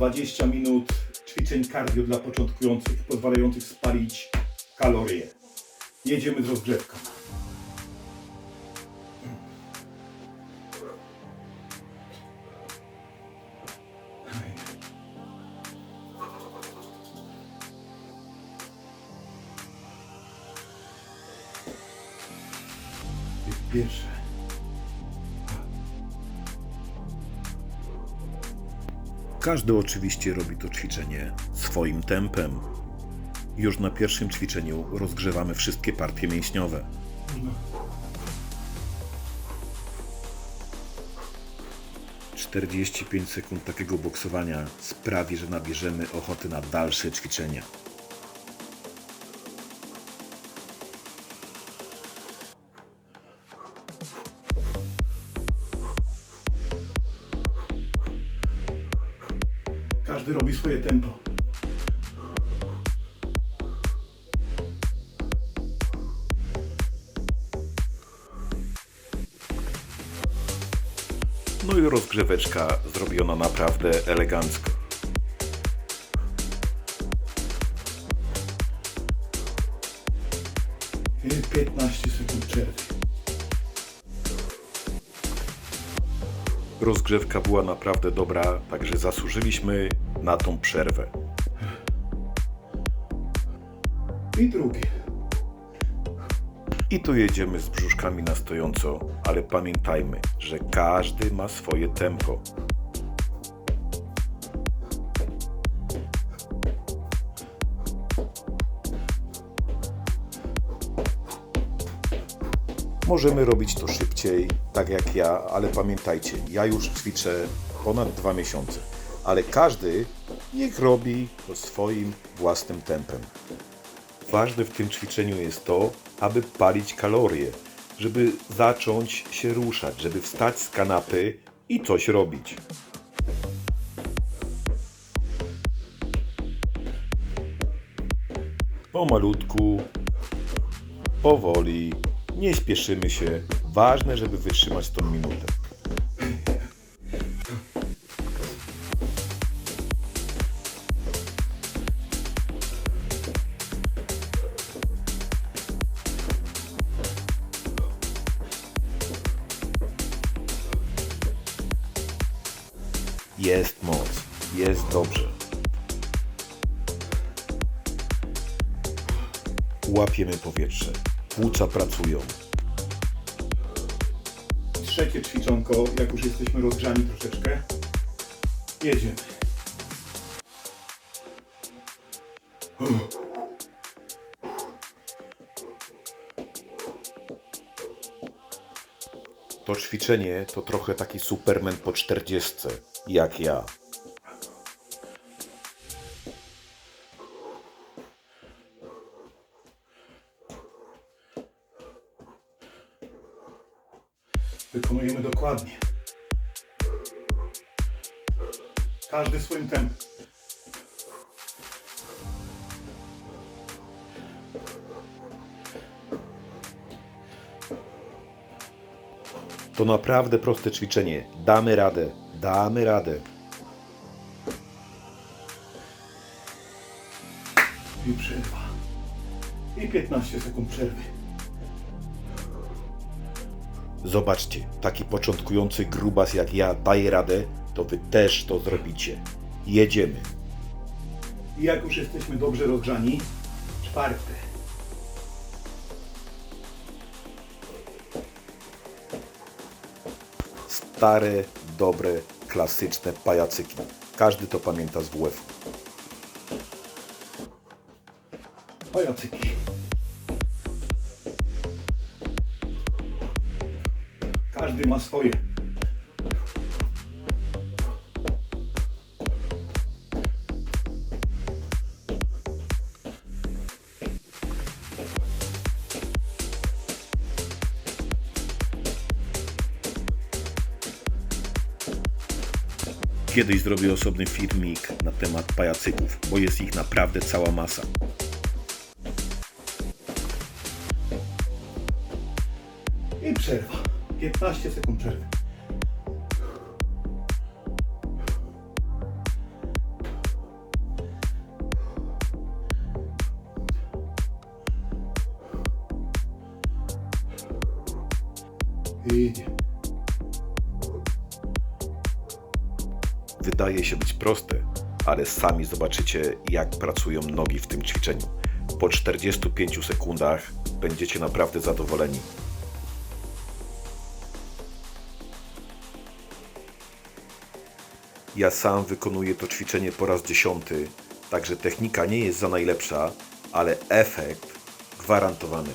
20 minut ćwiczeń cardio dla początkujących, pozwalających spalić kalorie. Jedziemy z rozgrzewką. Każdy oczywiście robi to ćwiczenie swoim tempem. Już na pierwszym ćwiczeniu rozgrzewamy wszystkie partie mięśniowe. No. 45 sekund takiego boksowania sprawi, że nabierzemy ochoty na dalsze ćwiczenia. Każdy robi swoje tempo. No i rozgrzeweczka zrobiona naprawdę elegancko. I 15 sekund przerwy. Rozgrzewka była naprawdę dobra, także zasłużyliśmy na tą przerwę. I drugie. I tu jedziemy z brzuszkami na stojąco, ale pamiętajmy, że każdy ma swoje tempo. Możemy robić to szybciej, tak jak ja, ale pamiętajcie, ja już ćwiczę ponad dwa miesiące, ale każdy niech robi to swoim własnym tempem. Ważne w tym ćwiczeniu jest to, aby palić kalorie, żeby zacząć się ruszać, żeby wstać z kanapy i coś robić. Pomalutku, powoli, nie śpieszymy się. Ważne, żeby wytrzymać tą minutę. Jest moc, jest dobrze. Łapiemy powietrze, płuca pracują. Trzecie ćwiczonko, jak już jesteśmy rozgrzani troszeczkę. Jedziemy. To ćwiczenie to trochę taki superman po 40, jak ja. Wykonujemy dokładnie. Każdy swoim tempem. To naprawdę proste ćwiczenie. Damy radę, damy radę. I przerwa. I 15 sekund przerwy. Zobaczcie, taki początkujący grubas jak ja daje radę, to wy też to zrobicie. Jedziemy. I jak już jesteśmy dobrze rozgrzani, czwarte. Stare, dobre, klasyczne pajacyki. Każdy to pamięta z WF. Pajacyki. Każdy ma swoje. Kiedyś zrobię osobny filmik na temat pajacyków, bo jest ich naprawdę cała masa. I przerwa. 15 sekund przerwy. Wydaje się być proste, ale sami zobaczycie, jak pracują nogi w tym ćwiczeniu. Po 45 sekundach będziecie naprawdę zadowoleni. Ja sam wykonuję to ćwiczenie po raz dziesiąty, także technika nie jest za najlepsza, ale efekt gwarantowany.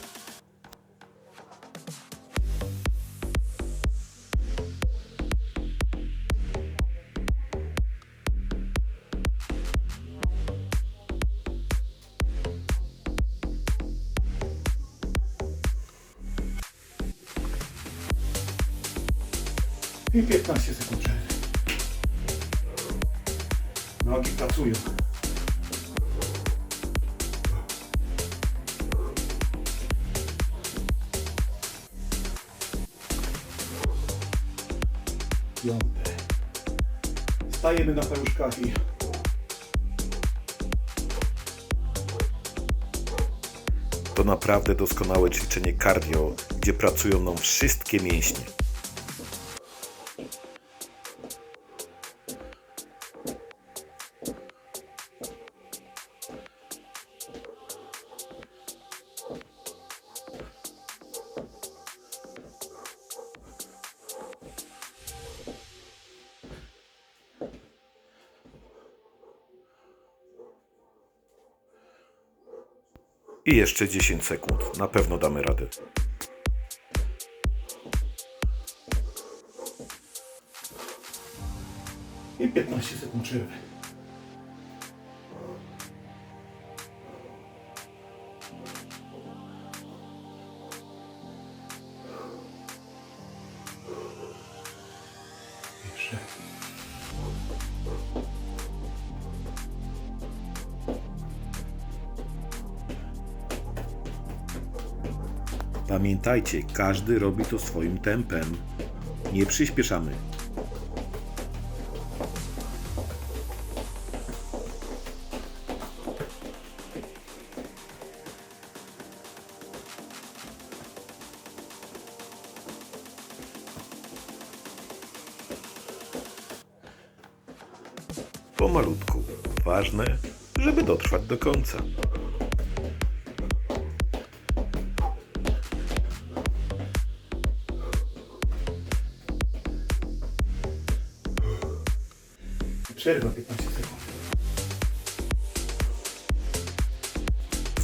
15 sekund przerwy. Nogi pracują. Piąte. Stajemy na paluszkach i To naprawdę doskonałe ćwiczenie cardio, gdzie pracują nam wszystkie mięśnie. Jeszcze 10 sekund. Na pewno damy radę. i 15 sekund przerwy. Pamiętajcie, każdy robi to swoim tempem. Nie przyspieszamy. Pomalutku. Ważne, żeby dotrwać do końca. Przerwa 15 sekund.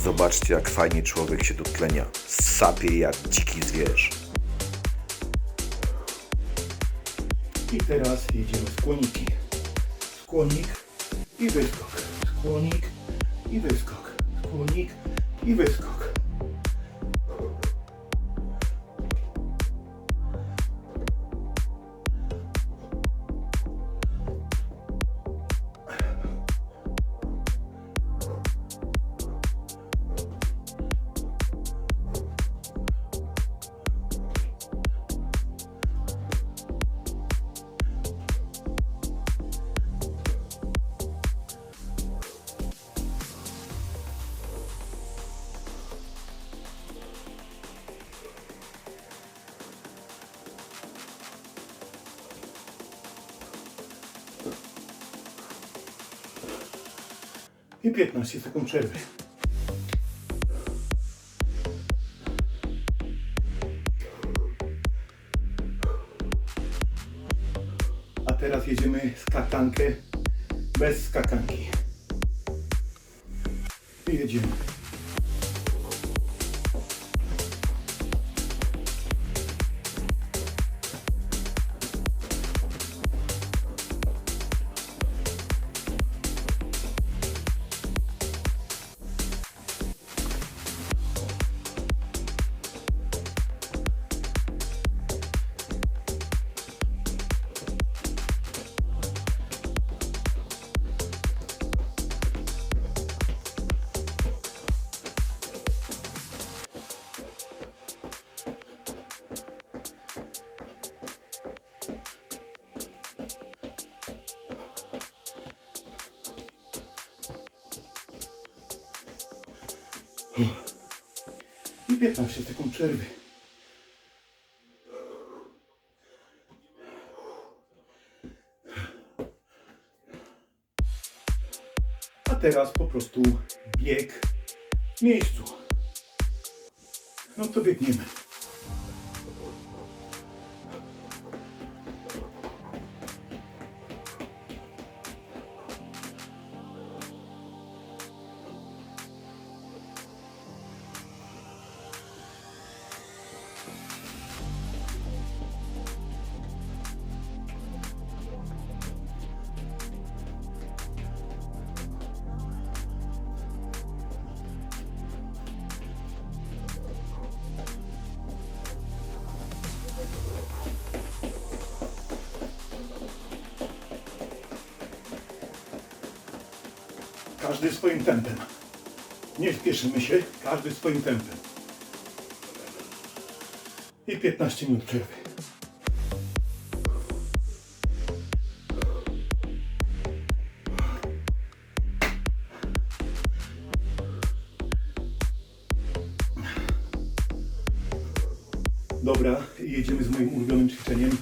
Zobaczcie, jak fajnie człowiek się dotlenia. Sapie jak dziki zwierz. I teraz jedziemy skłoniki. Skłonik i wyskok. Skłonik i wyskok. Skłonik i wyskok. I 15 sekund przerwy. wypiekam się taką przerwę. A teraz po prostu bieg w miejscu. No to biegniemy. Spieszymy się, każdy swoim tempem. I 15 minut przerwy. Dobra, jedziemy z moim ulubionym ćwiczeniem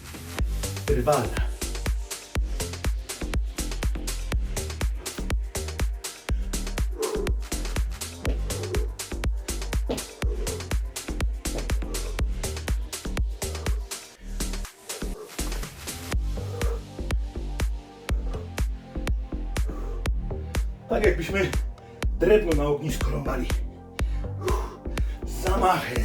rywala. Ognisku rąbali. Zamachem.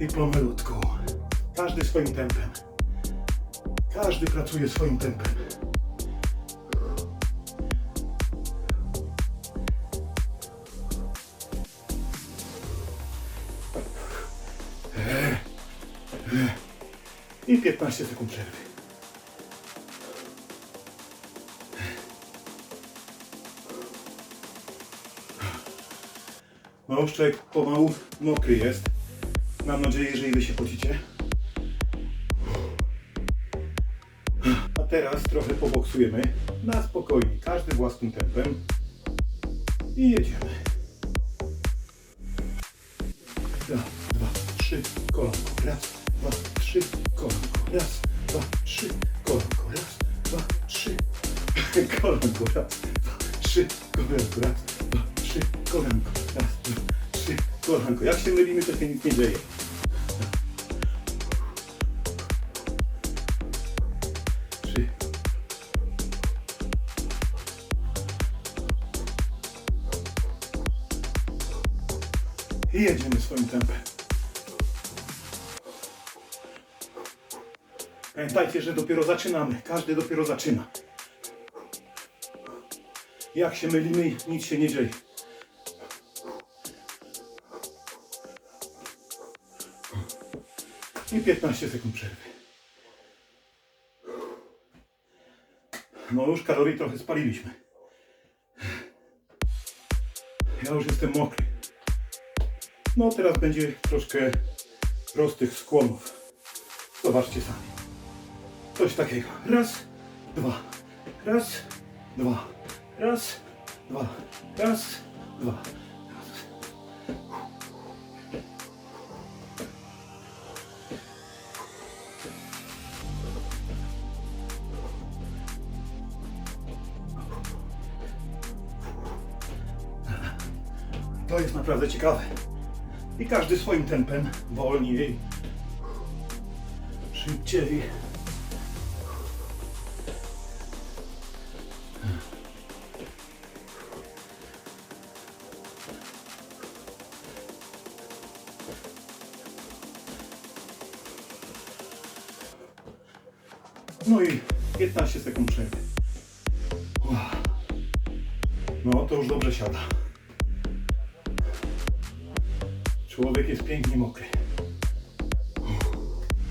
I pomalutku. Każdy swoim tempem. Każdy pracuje swoim tempem. I 15 sekund przerwy. Człowiek pomału mokry jest. Mam nadzieję, że i wy się pocicie. A teraz trochę poboksujemy na spokojnie, każdy własnym tempem. I jedziemy. Raz, dwa, trzy, kolanko. Raz, kolanko. Jak się mylimy, to się nic nie dzieje. Trzy. I jedziemy swoim tempem. Pamiętajcie, że dopiero zaczynamy. Każdy dopiero zaczyna. Jak się mylimy, nic się nie dzieje. I 15 sekund przerwy. No już kalorii trochę spaliliśmy. Ja już jestem mokry. No teraz będzie troszkę prostych skłonów. Zobaczcie sami. Coś takiego. Raz, dwa. Raz, dwa. Raz, dwa. Raz, dwa. Naprawdę ciekawe. I każdy swoim tempem, wolniej, szybciej. No i 15 sekund przerwy. No to już dobrze siada. Człowiek jest pięknie mokry.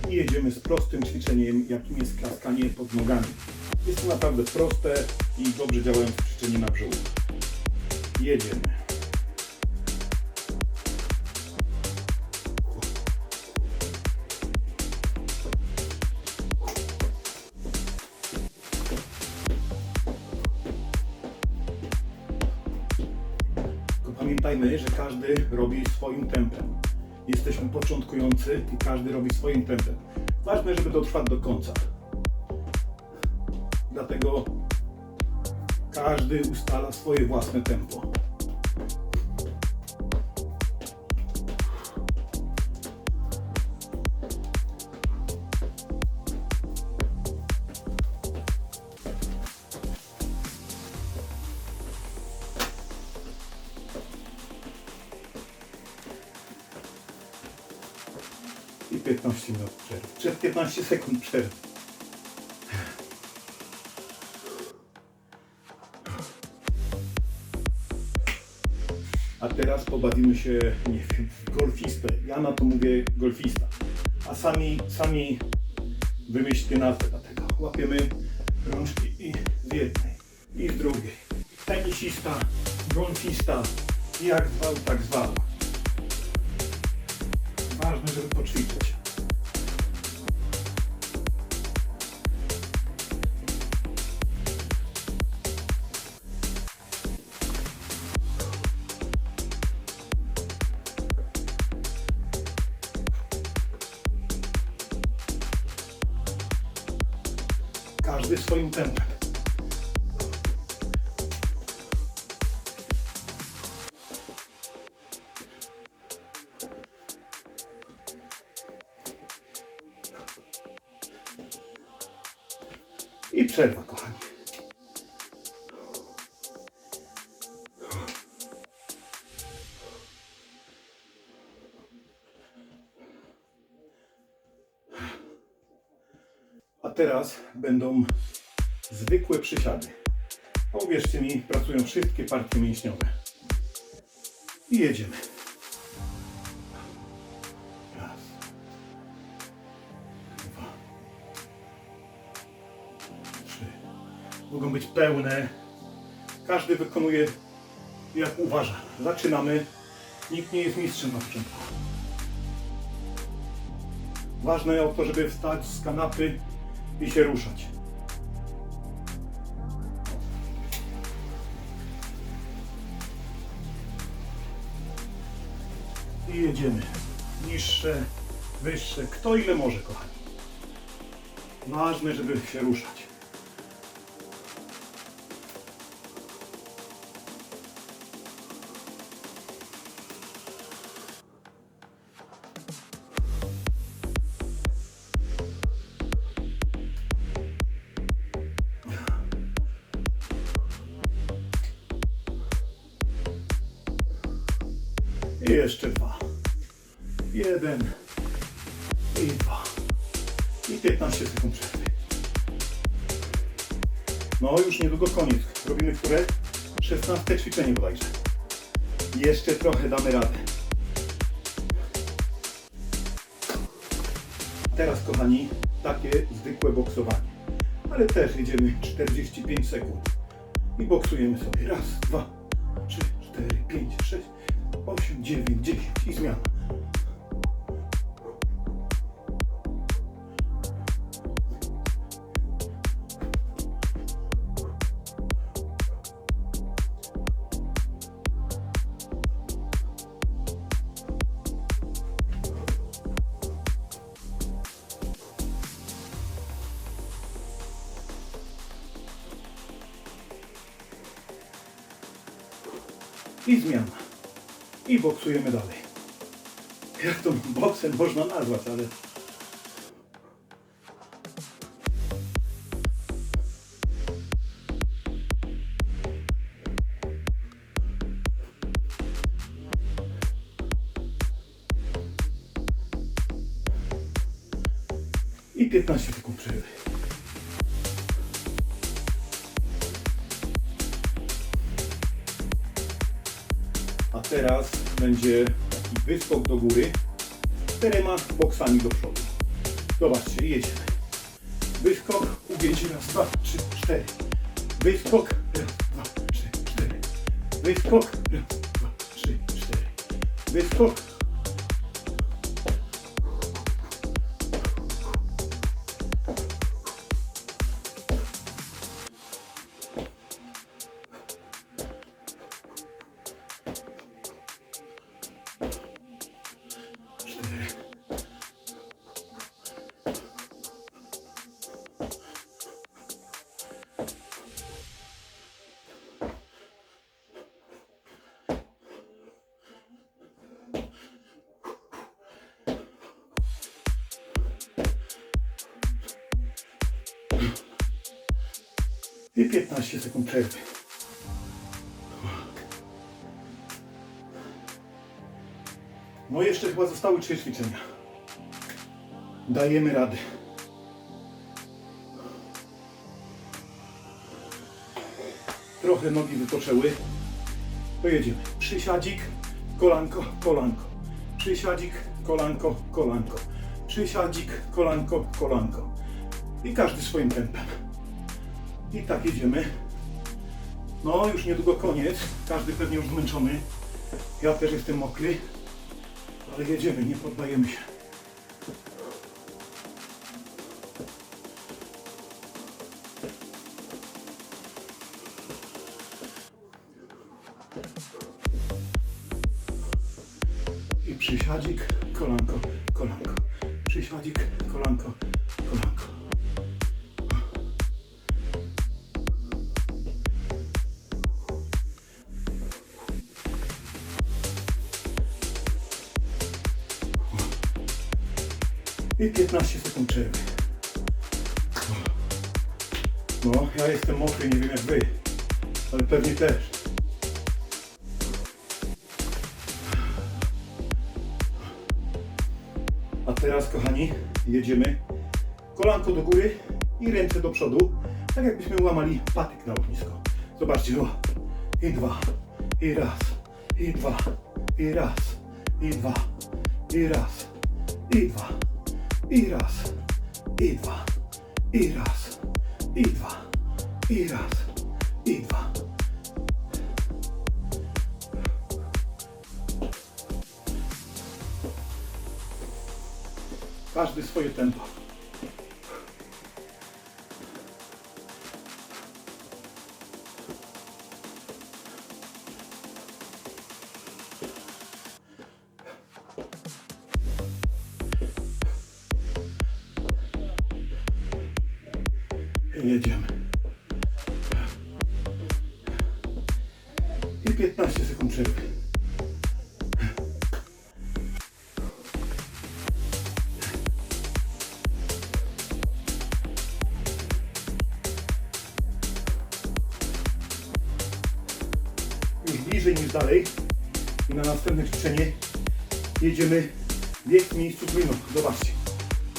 I jedziemy z prostym ćwiczeniem, jakim jest klaskanie pod nogami. Jest to naprawdę proste i dobrze działające ćwiczenie na brzuch. Jedziemy. Każdy robi swoim tempem. Jesteśmy początkujący i każdy robi swoim tempem. Ważne, żeby dotrwać do końca. Dlatego każdy ustala swoje własne tempo. 15 minut przerwy. Przed 15 sekund przerwy. A teraz pobawimy się, nie wiem, golfistę. Ja na to mówię golfista. A sami, sami wymyślcie nazwę dla tego. Łapiemy rączki i z jednej, i z drugiej. Tenisista, golfista, jak zwał, tak zwał. Ważne, żeby poćwiczyć. Każdy swoim tempem. I przerwa, kochani. A teraz będą zwykłe przysiady. A Uwierzcie mi, pracują wszystkie partie mięśniowe. I jedziemy. Raz. Dwa. Trzy. Mogą być pełne. Każdy wykonuje jak uważa. Zaczynamy. Nikt nie jest mistrzem na początku. Ważne o to, żeby wstać z kanapy i się ruszać. I jedziemy. Niższe, wyższe. Kto ile może, kochani. Ważne, żeby się ruszać. I jeszcze dwa. Jeden. I dwa. I 15 sekund przerwy. No już niedługo koniec. Robimy które? 16 ćwiczenie bodajże. Jeszcze trochę damy radę. Teraz kochani, takie zwykłe boksowanie. Ale też jedziemy 45 sekund. I boksujemy sobie. Raz, dwa, zmiana. I zmiana. I boksujemy dalej. Jak to boksem można nazwać, ale... boksami do przodu. Zobaczcie, jedziemy. Wyskok, ugięcie raz, dwa, trzy, cztery. Wyskok, raz, dwa, trzy, cztery. Wyskok, raz, dwa, trzy, cztery. Wyskok. No jeszcze chyba zostały trzy ćwiczenia. Dajemy radę. Trochę nogi wypoczęły. To jedziemy. Przysiadzik, kolanko, kolanko. Przysiadzik, kolanko, kolanko. Przysiadzik, kolanko, kolanko. I każdy swoim tempem. I tak jedziemy. No, już niedługo koniec. Każdy pewnie już zmęczony. Ja też jestem mokry. Ale jedziemy, nie poddajemy się. I 15 sekund przerwy. No, ja jestem mokry, nie wiem jak wy, ale pewnie też. A teraz, kochani, jedziemy kolanko do góry i ręce do przodu, tak jakbyśmy łamali patyk na ognisko. Zobaczcie, o. I dwa, i raz, i dwa, i raz, i dwa, i raz, i dwa, i raz, i dwa, i raz, i dwa, i raz, i dwa. Każdy swoje tempo.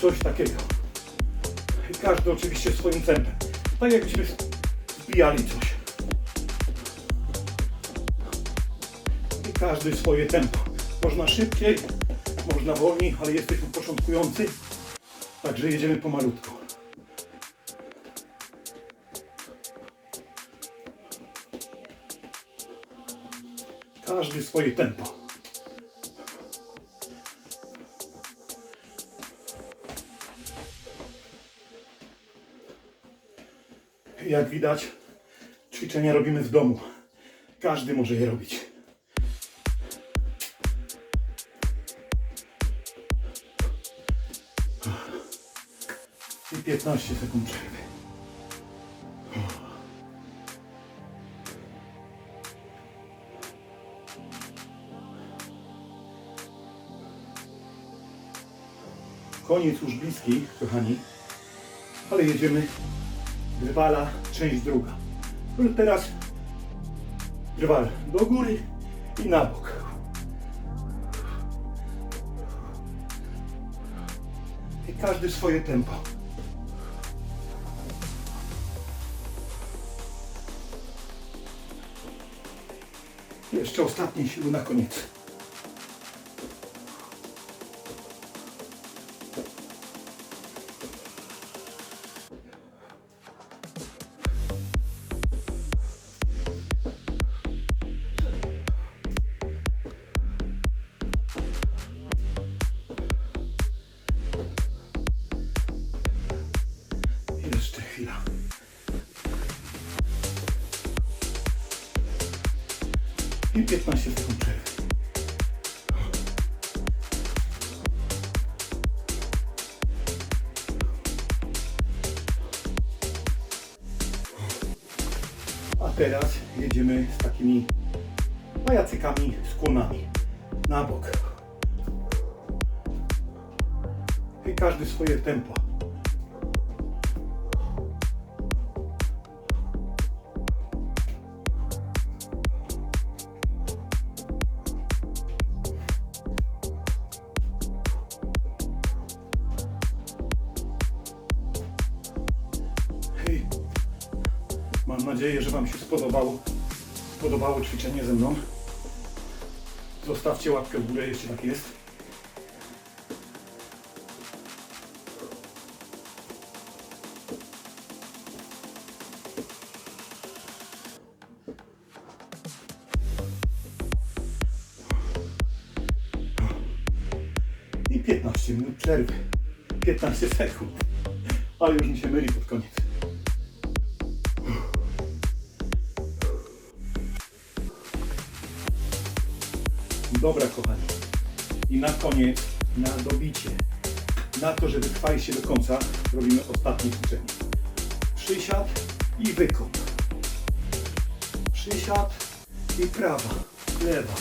Coś takiego. I każdy oczywiście swoim tempem. Tak jakbyśmy zbijali coś. I każdy swoje tempo. Można szybciej, można wolniej, ale jesteśmy początkujący. Także jedziemy pomalutku. Każdy swoje tempo. Jak widać, ćwiczenia robimy w domu. Każdy może je robić. I 15 sekund przerwy. Koniec już bliski, kochani. Ale jedziemy. Drwala, część druga. Już Teraz drwal do góry i na bok. I każdy swoje tempo. Jeszcze ostatnie siły na koniec. I 15 sekund przerwy. A teraz jedziemy z takimi pajacykami, skłonami na bok. I każdy swoje tempo. Mam nadzieję, że Wam się spodobało, spodobało ćwiczenie ze mną. Zostawcie łapkę w górę, jeśli tak jest. I 15 minut przerwy. 15 sekund. Ale już mi się myli pod koniec. Dobra, kochani. I na koniec, na dobicie, na to, żeby trwaliście do końca, robimy ostatnie ćwiczenie. Przysiad i wykop. Przysiad i prawa, lewa.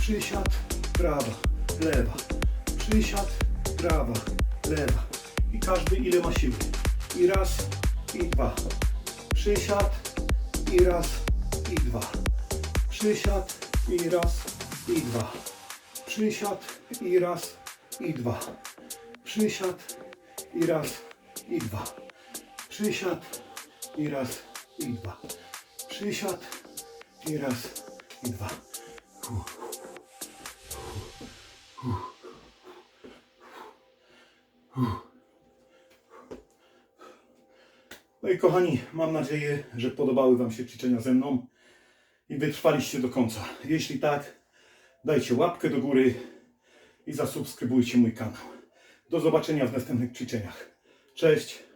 Przysiad, prawa, lewa. Przysiad, prawa, lewa. I każdy ile ma siły. I raz, i dwa. Przysiad, i raz, i dwa. Przysiad, i raz, i dwa. Przysiad, i raz, i dwa. Przysiad, i raz, i dwa. Przysiad, i raz, i dwa. Przysiad, i raz, i dwa. No i kochani, mam nadzieję, że podobały Wam się ćwiczenia ze mną i wytrwaliście do końca. Jeśli tak, dajcie łapkę do góry i zasubskrybujcie mój kanał. Do zobaczenia w następnych ćwiczeniach. Cześć!